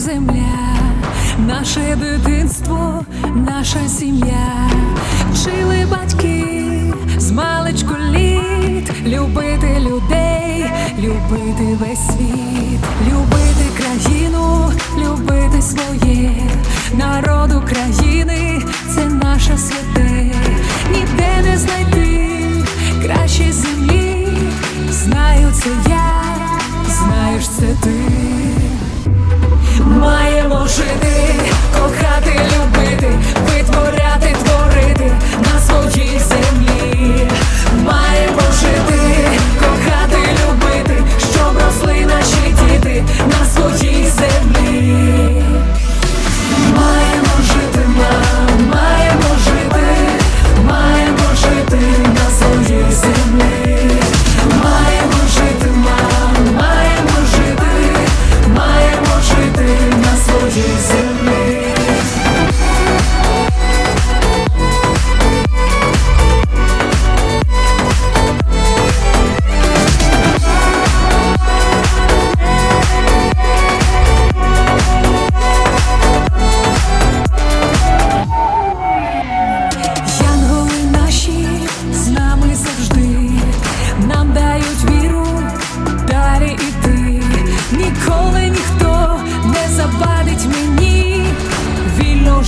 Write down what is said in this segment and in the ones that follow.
земля, наше дитинство, наша сім'я, вчили батьки з маличку літ, любити людей, любити весь світ, любити країну, любити своє, народ України, це наше святе, ніде не знайти краще землі. Знаю, це я, знаєш, це ти. Маємо жити,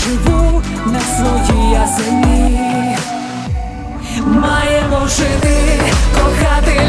живу на своїй я землі. Маємо жити, кохати,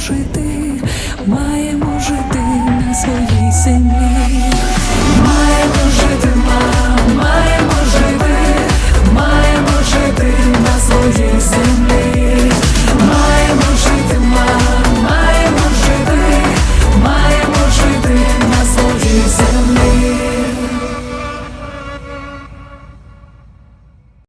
жити,